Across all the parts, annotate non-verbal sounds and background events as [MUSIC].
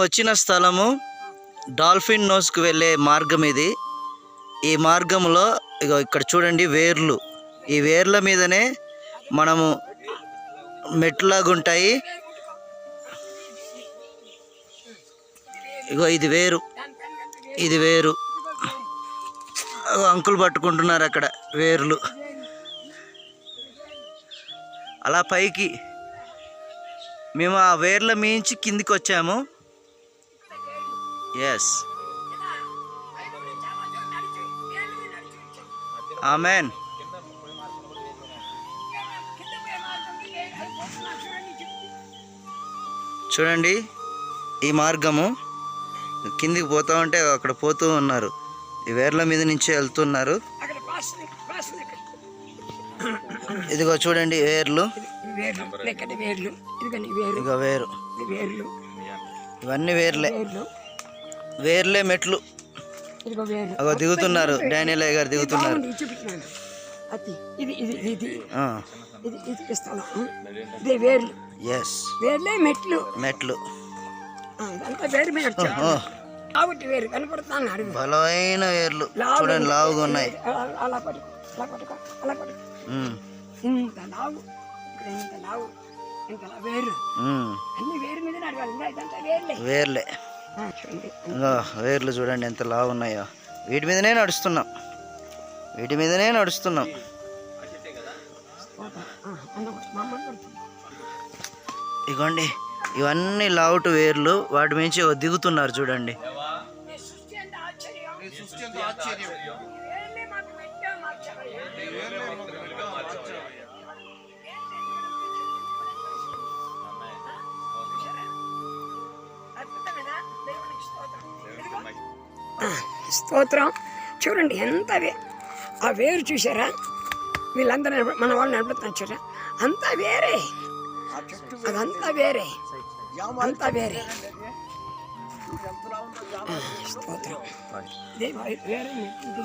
వచ్చిన స్థలము డాల్ఫిన్ నోస్కు వెళ్ళే మార్గం ఇది. ఈ మార్గంలో ఇగో ఇక్కడ చూడండి వేర్లు. ఈ వేర్ల మీదనే మనము మెట్లాగా ఉంటాయి ఇగో ఇది వేరు. ఇది వేరు. అంకులు పట్టుకుంటున్నారు అక్కడ వేర్లు. అలా పైకి మేము ఆ వేర్ల మించి కిందికి వచ్చాము ఎస్ ఆమెన్ చూడండి ఈ మార్గము కిందికి పోతా ఉంటే అక్కడ పోతూ ఉన్నారు. ఈ వేర్ల మీద నుంచి వెళ్తున్నారు. ఇదిగో చూడండి వేర్లు. వేర్లు లెక్కటి వేర్లు. ఇదిగని వేరు. ఇక వేరు ఇది వేర్లు. ఇవన్నీ వేర్లే. వేర్లు మెట్లు. అగో దిగుతున్నారు. డానియల్ గారు దిగుతున్నారు. ఎస్ వేర్లే. మెట్లు. మెట్లు. కాబట్టి వేరు బలమైన వేర్లు. చూడండి లావుగా ఉన్నాయి. అలా అలా పట్టుకో అలా పట్టుకో అలా పట్టుకో. ఉమ్, ఇంత లావు ఇక్కడ ఇంత లావు ఇంత లా- వేరు. ఉమ్, అన్ని వేరు మీద నడవాలి ఇంకా ఇదంతా వేర్లే. వేర్లు చూడండి ఎంత లావు ఉన్నాయో. వీటి మీదనే నడుస్తున్నాం. వీటి మీదనే నడుస్తున్నాం. ఇగోండి ఇవన్నీ లావుటు వేర్లు వాటి మించి దిగుతున్నారు చూడండి. స్తోత్రం. చూడండి ఎంత వే ఆ వేరు చూసారా వీళ్ళందరూ మన వాళ్ళు నడుపుతున్నారు చూసారా అంతా వేరే. అదంతా వేరే. అంతా వేరే.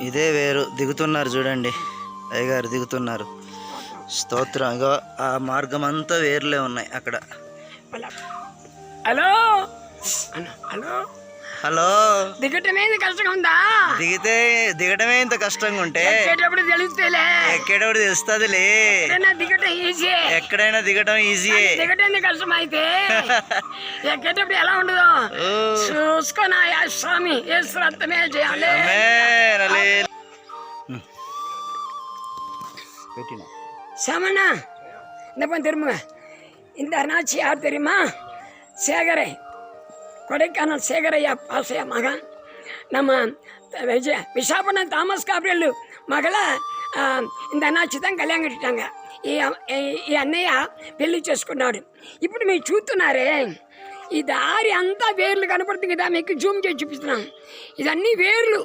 ఇదే వేరే దిగుతున్నారు చూడండి. అయ్యగారు దిగుతున్నారు. స్తోత్రం. ఇగో ఆ మార్గం అంతా వేర్లే ఉన్నాయి అక్కడ. హలో? హలో? హలో దిగటమేది కష్టంగా ఉందా దిగితే దిగడమే ఇంత కష్టంగా ఉంటే ఎక్కేటప్పుడు తెలుస్తేలే ఎక్కేటప్పుడు తెలుస్తుందిలే ఎక్కడైనా దిగటం ఈజీ ఎక్కడైనా దిగడం ఈజీయే దిగటం కష్టం అయితే [LAUGHS] ఎక్కేటప్పుడు ఎలా ఉండదు ఓ, చూసుకొని ఆ స్వామి ఏ శ్రద్ధమే చేయాలి ఆమేన్, హల్లెలూయా. ఉమ్. పెట్టినా சமண்ணா இந்த பக்கம் திரும்புங்க இந்த அண்ணாச்சி யார் தெரியுமா சேகரை கொடைக்கானல் சேகரையா పాసయ్య మగ. నమ్మ విజయ విశాఖపట్నం థామస్ காப்ரியல் మగల ఇంత అనాచితం కళ్యాణ్ కట్టాంగ ఈ ఈ అన్నయ్య పెళ్ళి చేసుకున్నాడు. ఇప్పుడు మీరు చూస్తున్నారే ఈ దారి అంతా వేర్లు కనపడుతుంది కదా మీకు జూమ్ చేసి చూపిస్తున్నాం. ఇదన్నీ వేర్లు.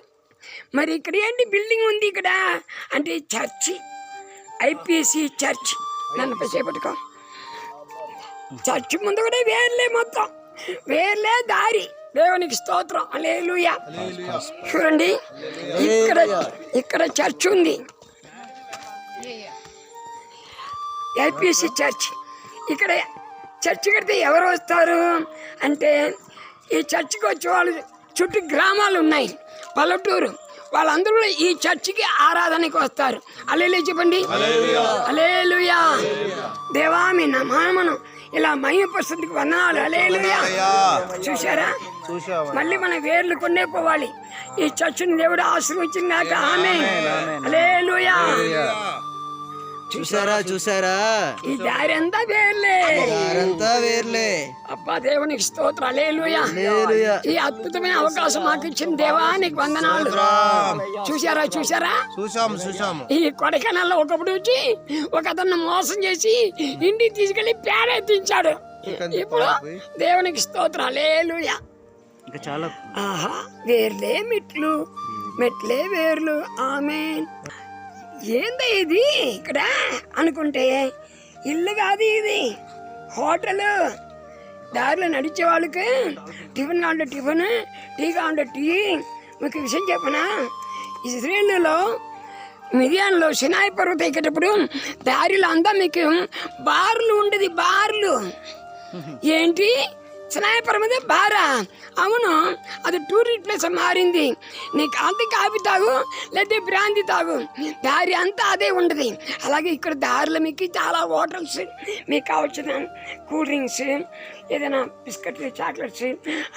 మరి ఇక్కడ ఏంటి బిల్డింగ్ ఉంది ఇక్కడ? అంటే చర్చి. IPSC church. నన్ను సేపట్టుకో. చర్చి ముందు కూడా వేర్లే మొత్తం. వేర్లే దారి. దేవునికి స్తోత్రం. అలేలుయా చూడండి. ఇక్కడ ఇక్కడ చర్చ్ ఉంది. IPC church. ఇక్కడ చర్చ్ కడితే ఎవరు వస్తారు? అంటే ఈ చర్చికి వచ్చే వాళ్ళు చుట్టూ గ్రామాలు ఉన్నాయి. పల్లెటూరు. వాళ్ళందరూ కూడా ఈ చర్చికి ఆరాధనకి వస్తారు. అలేలు చెప్పండి. అలేలుయా దేవా మీ నామను ఇలా మహిమపరుస్తుంది వందనాలు అలేలుయా చూసారా మళ్ళీ మన వేర్లు కొన్నే పోవాలి. ఈ చర్చిని దేవుడు ఆశీర్వచ్చిందాక ఆమె అలేలుయా చూసారా చూసారా ఈ దారి అంతా వేర్లే దారంతా వేర్లే. అబ్బా దేవునికి స్తోత్రం. Hallelujah hallelujah. ఈ అద్భుతమైన అవకాశం మాకు ఇచ్చిన దేవా నీకు వందనాలు చూసారా చూసారా? చూసాము చూసాము. ఈ కొడైకెనాల్లో ఒకప్పుడు వచ్చి ఒక అతను మోసం చేసి ఇంటికి తీసుకెళ్ళి పేరెత్తించాడు ఇప్పుడు దేవునికి స్తోత్రం. అలేలుయా ఇంకా చాలా ఆహా వేర్లే మెట్లు. మెట్లే వేర్లు. ఆమె ఏంది ఇది? ఇక్కడ అనుకుంటే ఇల్లు కాదు ఇది. హోటల్. దారిలో నడిచే వాళ్ళకి టిఫిన్ కావాలంటే టిఫిన్ టీ కావాలంటే టీ. మీకు విషయం చెప్పనా? ఇజ్రాయేల్లో మిరియాన్లో సినాయి పర్వతం ఎక్కేటప్పుడు దారిలో అంతా మీకు బార్లు ఉండేది బార్లు. [LAUGHS] ఏంటి? స్నేహపరం అదే బారా అవును అది టూరిస్ట్ ప్లేస్ మారింది. నీ కాంతి కాఫీ తాగు లేదా బ్రాంతి తాగు. దారి అంతా అదే ఉండదు. అలాగే ఇక్కడ దారిలో మీకు చాలా హోటల్స్ మీకు కావాల్సిన కూల్ డ్రింక్స్ ఏదైనా బిస్కెట్లు చాక్లెట్స్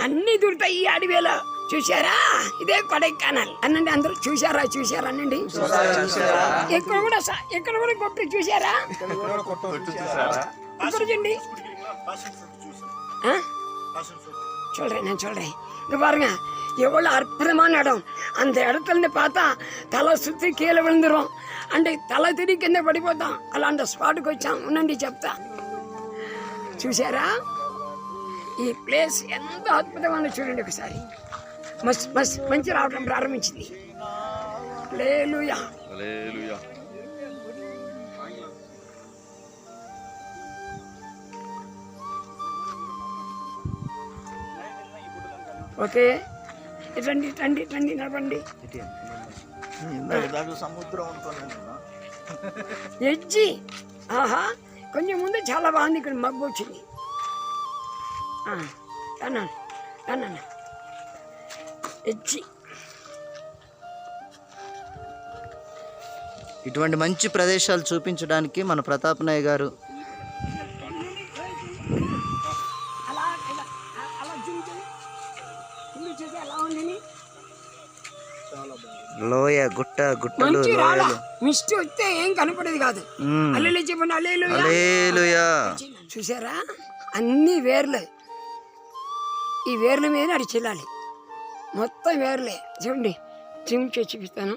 అన్నీ దొరుకుతాయి ఈ అడవిలో. చూసారా ఇదే కొడైకెనాల్. అనండి అందరూ చూసారా చూసారా అనండి? ఇక్కడ కూడా ఇక్కడ కూడా కొట్టు చూసారా చూడండి. ஆ? சொல்கிறேன் நான் சொல்கிறேன் இங்கே பாருங்க எவ்வளோ அற்புதமான இடம் அந்த இடத்துல இருந்து பார்த்தா தலை சுற்றி கீழே விழுந்துரும் అంటే తల తిరిగి కింద పడిపోతాం అలాంటి స్పాట్కి వచ్చాం ఉండండి చెప్తా చూసారా ఈ ప్లేస్ ఎంతో అద్భుతంగా చూడండి ఒకసారి మస్తు మస్తు మంచి రావడం ప్రారంభించింది లేలుయా ఓకే? రండి రండి రండి నడవండి. సముద్రం ఎడ్జి ఆహా కొంచెం ముందు చాలా బాగుంది ఇక్కడ మబ్బు వచ్చింది. అన్నాను ఎడ్జి ఇటువంటి మంచి ప్రదేశాలు చూపించడానికి మన ప్రతాప్ నాయ్ గారు లోయ గుట్ట గుట్టలు లోయలు. మిస్ట్ వస్తే ఏం కనపడేది కాదు. అల్లెలు చెప్పండి అల్లెలు చూసారా అన్ని వేర్లే. ఈ వేర్ల మీద అడి చెల్లాలి. మొత్తం వేర్లే. చూడండి చేసి చూపిస్తాను.